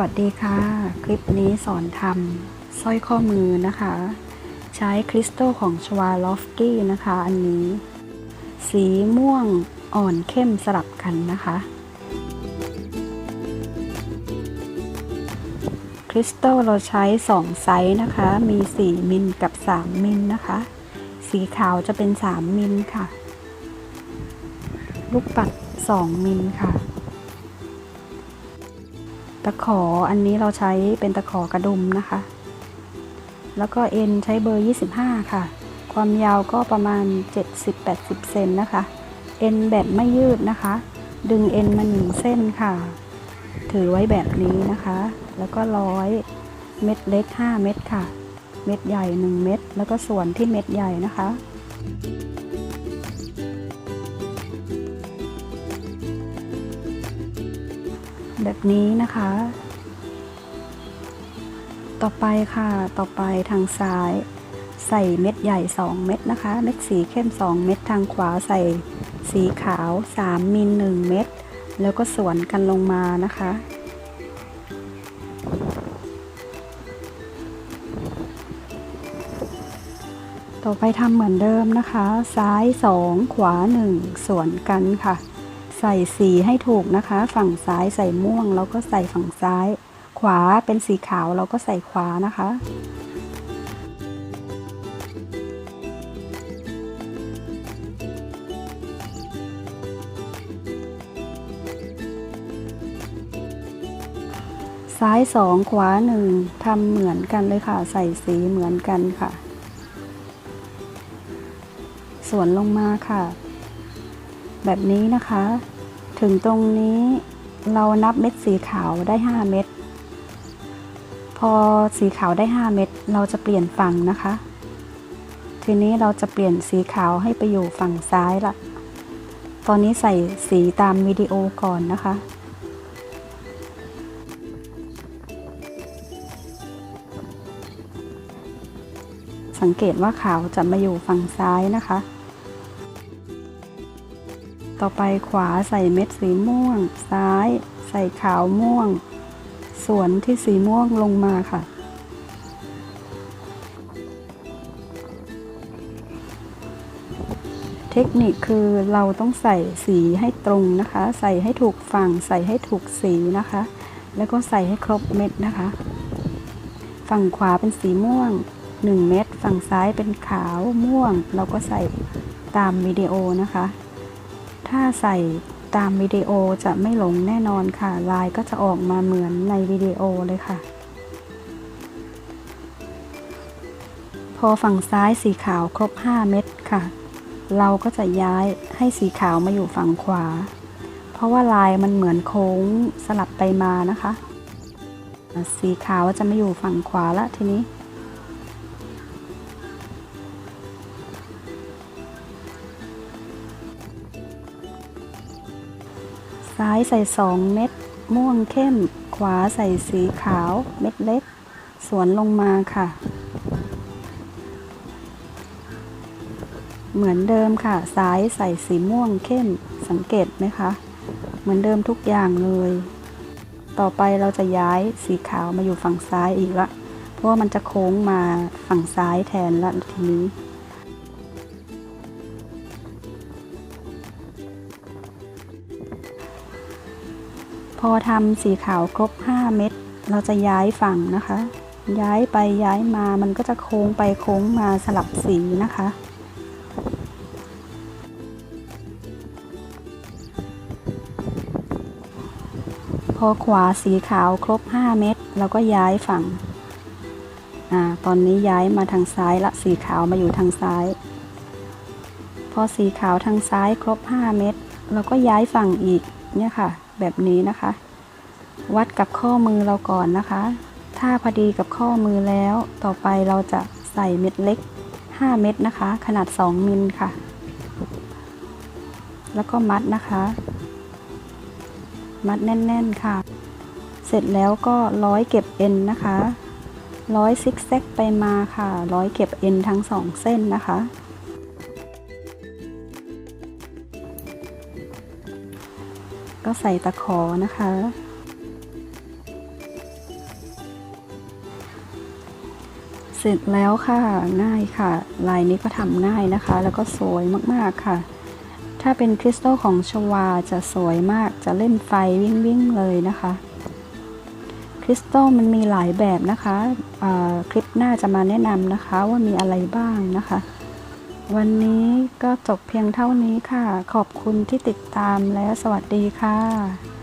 วัสดีค่ะ คลิปนี้สอนทำสร้อยข้อมือนะคะ ใช้คริสตัลของชวาลอฟกี้นะคะ อันนี้ สีม่วงอ่อนเข้มสลับกันนะคะ คริสตัลเราใช้ 2 ไซส์นะคะ มี 4 มิลกับ 3 มิลนะคะ สีขาวจะเป็น 3 มิลค่ะ ลูกปัด 2 มิลค่ะ ตะขออันนี้เราใช้เป็นตะขอกระดุมนะคะ แล้วก็เอ็นใช้เบอร์ 25 ค่ะ ความยาวก็ประมาณ 70-80 เซนนะคะ เอ็นแบบไม่ยืดนะคะ ดึงเอ็นมาหนึ่งเส้นค่ะ ถือไว้แบบนี้นะคะ แล้วก็ร้อยเม็ดเล็ก 5 เม็ดค่ะ เม็ดใหญ่ 1 เม็ดแล้วก็ส่วนที่เม็ดใหญ่นะคะ แบบนี้นะคะ ต่อไปค่ะต่อไปทางซ้าย ใส่เม็ดใหญ่ 2 เม็ดนะคะ เม็ดสีเข้ม 2 เม็ดทางขวาใส่สีขาว 3มิล1เม็ดแล้วก็สวนกันลงมานะคะต่อไปทำเหมือนเดิมนะคะ ซ้าย 2 ขวา 1สวนกันค่ะ ส่สีให้ถูกนะคะ ฝั่งซ้ายใส่ม่วงแล้วก็ใส่ฝั่งซ้าย ขวาเป็นสีขาวเราก็ใส่ขวานะคะ ซ้ายสองขวาหนึ่งทำเหมือนกันเลยค่ะ ใส่สีเหมือนกันค่ะ สวนลงมาค่ะแบบนี้นะคะ ถึงตรงนี้เรานับเม็ดสีขาวได้ 5 เม็ด พอสีขาวได้ 5 เม็ดเราจะเปลี่ยนฝั่งนะคะ ทีนี้เราจะเปลี่ยนสีขาวให้ไปอยู่ฝั่งซ้ายละ ตอนนี้ใส่สีตามวิดีโอก่อนนะคะสังเกตว่าขาวจะมาอยู่ฝั่งซ้ายนะคะ ต่อไปขวาใส่เม็ดสีม่วง ซ้ายใส่ขาวม่วง ส่วนที่สีม่วงลงมาค่ะ เทคนิคคือเราต้องใส่สีให้ตรงนะคะ ใส่ให้ถูกฝั่ง ใส่ให้ถูกสีนะคะ แล้วก็ใส่ให้ครบเม็ดนะคะ ฝั่งขวาเป็นสีม่วง 1 เม็ดฝั่งซ้ายเป็นขาวม่วง เราก็ใส่ตามวิดีโอนะคะ ถ้าใส่ตามวิดีโอจะไม่หลงแน่นอนค่ะ ลายก็จะออกมาเหมือนในวิดีโอเลยค่ะ พอฝั่งซ้ายสีขาวครบ 5 เม็ดค่ะ เราก็จะย้ายให้สีขาวมาอยู่ฝั่งขวา เพราะว่าลายมันเหมือนโค้งสลับไปมานะคะ สีขาวจะมาอยู่ฝั่งขวาละทีนี้ ซ้ายใส่2เม็ดม่วงเข้ม ขวาใส่สีขาวเม็ดเล็ก สวนลงมาค่ะ เหมือนเดิมค่ะ ซ้ายใส่สีม่วงเข้มสังเกตไหมคะ เหมือนเดิมทุกอย่างเลย ต่อไปเราจะย้ายสีขาวมาอยู่ฝั่งซ้ายอีกละ เพราะว่ามันจะโค้งมาฝั่งซ้ายแทนละทีนี้ อทำสีขาวครบ 5 เม็ดเราจะย้ายฝั่งนะคะ ย้ายไปย้ายมามันก็จะโค้งไปโค้งมาสลับสีนะคะ พอขวาสีขาวครบ 5 เม็ดเราก็ย้ายฝั่งอ่าตอนนี้ย้ายมาทางซ้ายละสีขาวมาอยู่ทางซ้าย พอสีขาวทางซ้ายครบ 5 เม็ดเราก็ย้ายฝั่งอีกเนี่ยค่ะ แบบนี้นะคะ วัดกับข้อมือเราก่อนนะคะ ถ้าพอดีกับข้อมือแล้ว ต่อไปเราจะใส่เม็ดเล็ก 5 เม็ดนะคะ ขนาด 2มิลค่ะ แล้วก็มัดนะคะ มัดแน่น ๆ ค่ะ เสร็จแล้วก็ร้อยเก็บเอ็นนะคะ ร้อยซิกแซกไปมาค่ะ ร้อยเก็บเอ็นทั้งสองเส้นนะคะ ก็ใส่ตะขอนะคะ เสร็จแล้วค่ะง่ายค่ะ ลายนี้ก็ทำง่ายนะคะ แล้วก็สวยมากๆค่ะ ถ้าเป็นคริสตัลของชวาจะสวยมากจะเล่นไฟวิ่งๆเลยนะคะคริสตัลมันมีหลายแบบนะคะ คลิปหน้าจะมาแนะนำนะคะว่ามีอะไรบ้างนะคะ วันนี้ก็จบเพียงเท่านี้ค่ะ ขอบคุณที่ติดตามและสวัสดีค่ะ